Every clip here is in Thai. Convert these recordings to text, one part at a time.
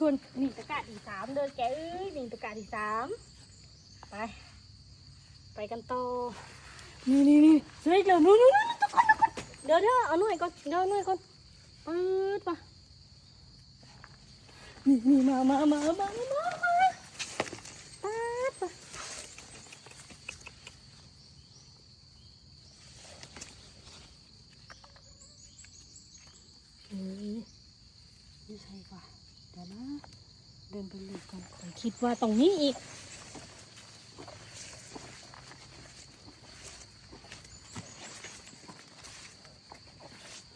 คนหนึ่งตะกาที่สามเดินแกเอ้ยหนึ่งตะกาที่สามไป ไปกันโตนี่นี่นี่เฮ้ยเดี๋ยวนู้นนู้นนู่นทุกคนทุกคนเดี๋ยวเดี๋ยวเอาหน่วยก่อนเดี๋ยวหน่วยก่อนปื๊ดมานี่นี่มามามามามามาปืดมาเฮ้ยนี่ใช่ป่ะเดี๋ยวนะ เดินไปเลยก่อนคิดว่าตรงนี้อีก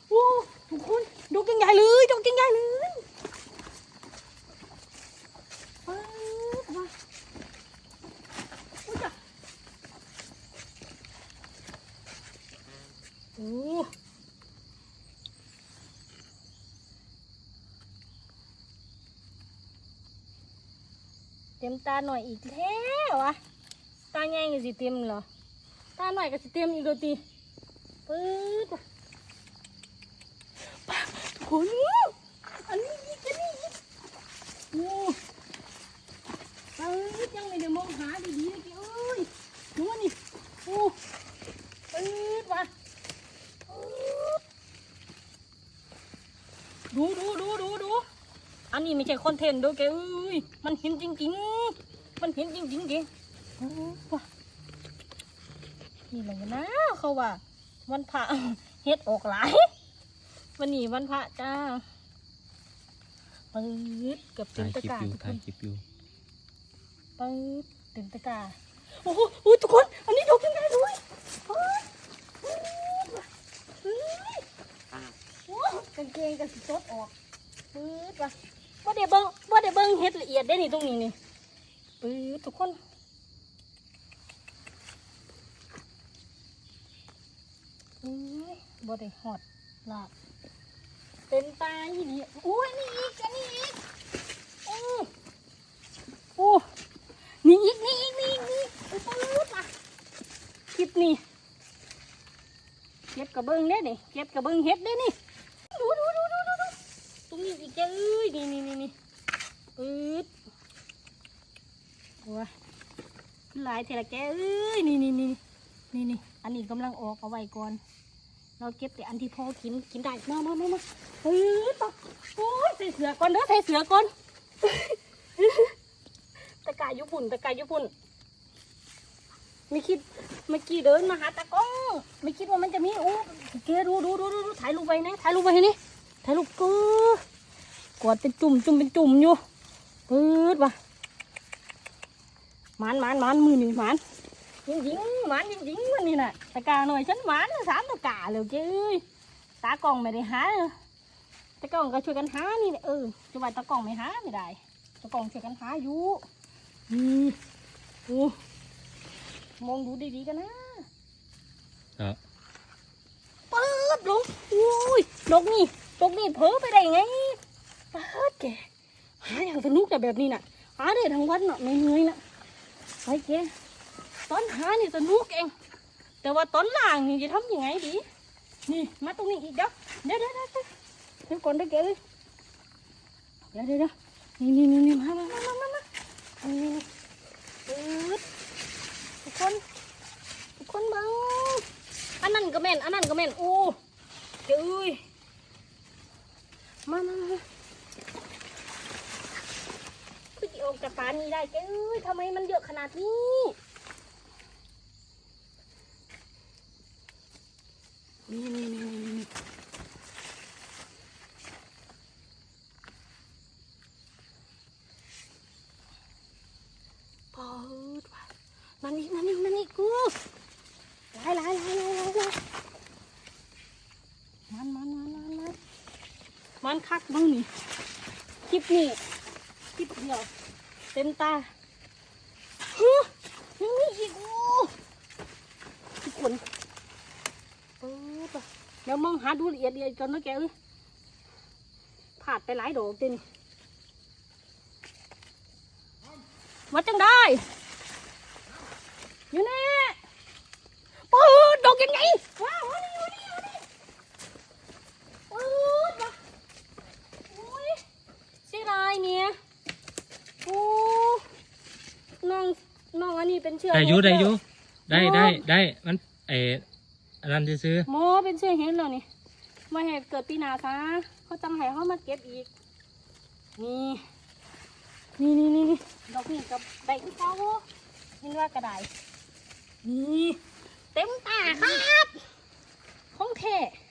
โอ้ทุกคนดกยังใหญ่เลยดกยังใหญ่เลยป๊าดมาอุ้ยจ้ะโอ้ เต็มตาหน่อยอีกแล้วอะตาใหญ่ก็สิเต็มเหรอ ตาหน่อยก็สิเต็มอีกตีปื๊ดว่ะทุกคนอันนี้อีกอันนี้อีกโอ้เอ้ยยังไม่ได้มองหาดีๆเลยแกเอ้ยดูนี่โอ้ปื๊ดว่ะดูดูดูดูดูอันนี้ไม่ใช่คอนเทนต์เด้อแกเอ้ยมันเห็นจริงๆ มันเห็นจริงๆแกโอ้ว่ะนี่แหละนะเขาว่า วันพระเฮ็ดออกหลายวันนี้วันพระจ้าปื๊ดเกือบเต็ถ่ามยตะคลิปกร้าอยู่ทุกคถ่ายนคลิปอยู่ปื๊ดเต็มตะกร้าโอ้โหโอ้ยทุกคน อันนี้ดอกยังไงเลยเฮ้ยเฮ้ยโอ้ยกางเกงกับสีสดออกปื๊ดว่ะว่าเดี๋ยวเบิ้งว่าเดี๋ยวเบิ้งเฮ็ดละเอียดได้นี่ตรงนี้นี่ ปื๊ดทุกคนอุ้ยบ่ได้หอดลาบเต็มตาอีนี่อุ้ยนี่อีกอันนี้อีกโอ้โอ้นี่อีกนี่อีกนี่อีกนี่โอ้ปื๊ดอะคลิปนี่เก็บกระเบื้องเด้นี่เก็บกระเบื้องเฮ็ดเด้นี่ดูดูดูดูดูดูตรงนี้อีกเอ้ยนี่นี่นี่นี่ปื๊ด โอ้ยหลายเทละแกเอ้ยนี่นี่นี่นี่นี่อันนี้กำลังออกเอาไว้ก่อน เราเก็บแต่อันที่พอกินกินได้มามามามาเฮ้ยตะโอ้ยใส่เสือก่อนเด้อใส่เสือก่อนตะกายญี่ปุ่นตะกายญี่ปุ่นไม่คิดเมื่อกี้เดินมาหาตะก้องไม่คิดว่ามันจะมีโอ้เกดูดูดูดูดูถ่ายรูปไว้นะถ่ายรูปไว้ให้นี่ถ่ายรูปก็กอดเป็นจุ่มจุ่มเป็นจุ่มอยู่ปื๊ดว่ะ มานหมานหมานมือหนึ่งหมานยิงยิงหวานยิงยิงมันนี่น่ะตะกาหน่อยฉันหวานสามตะกาเลยเจ้ยตากล้องไม่ได้หาตะกล้องก็ช่วยกันหานี่แหละเออจะว่าตะกล้องไม่หาไม่ได้ตะกล้องช่วยกันหาอยู่นี่โอ้มองดูดีๆกันนะอะเปิดลงโอ้ยนกนี่นกนี่เพ้อไปได้ไงเปิดแกหาอย่างสนุกแต่แบบนี้น่ะหาได้ทั้งวันเนาะไม่เหนื่อยน่ะ ไปแกตอนหานี่สนุกเองแต่ว่าตอนล่างนี่จะทำยังไงดี นี่มาตรงนี้อีกเดี๋ยวเดี๋ยวเดี๋ยวเดี๋ยวเดี๋ยวเดี๋ยวก่อนได้เกเลยเดี๋ยวเดี๋ยวเดี๋ยวนี่นี่นี่นี่มามามามามามานี่นี่ปึ๊ดทุกคนทุกคนเบังอันนั้นก็แม่นอันนั้นก็แม่นโอ้เจ้ยมามามา คือจะออกจากป่านี้ได้เจ้ยทำไมมันเยอะขนาดนี้นี่นี่นี่นี่นี่ปอดว่ะมันนี่มันนี่มันนี่กูไล่ไล่ไล่ไล่ไล่ไล่มันมันมันมันมันมันคักบ้งนี่คลิปนี่คลิป เต็มตาฮึยังมีอีกโอ้ทุกคนเออปะเดี๋ยวมองหาดูละเอียดเอียดก่อนนะแกเอ้ยผาดไปหลายดอกเต็มวัดจังได้อยู่แน่ปิดดอกยังไงว้าวนนี้วันนี้วันนี้เปิดปะโอ้ยเสีย ได้ลายเนี่ยโอ้น้องน้องอันนี้ เป็นเชื้อได้อยุเห็ได้อแล้วยุได้โอ้ได้ได้มันเอออันนั้นซื้อโมเป็นเชื้อเห็ดแล้วนี่มาให้เกิดปีหนาซะเขาจังให้เขามาเก็บอีกนี่นี่นี่นี่นี่ดอกนี่กับใบที่เขาเห็นว่ากระไดนี่เต็มตาครับของแท้ๆ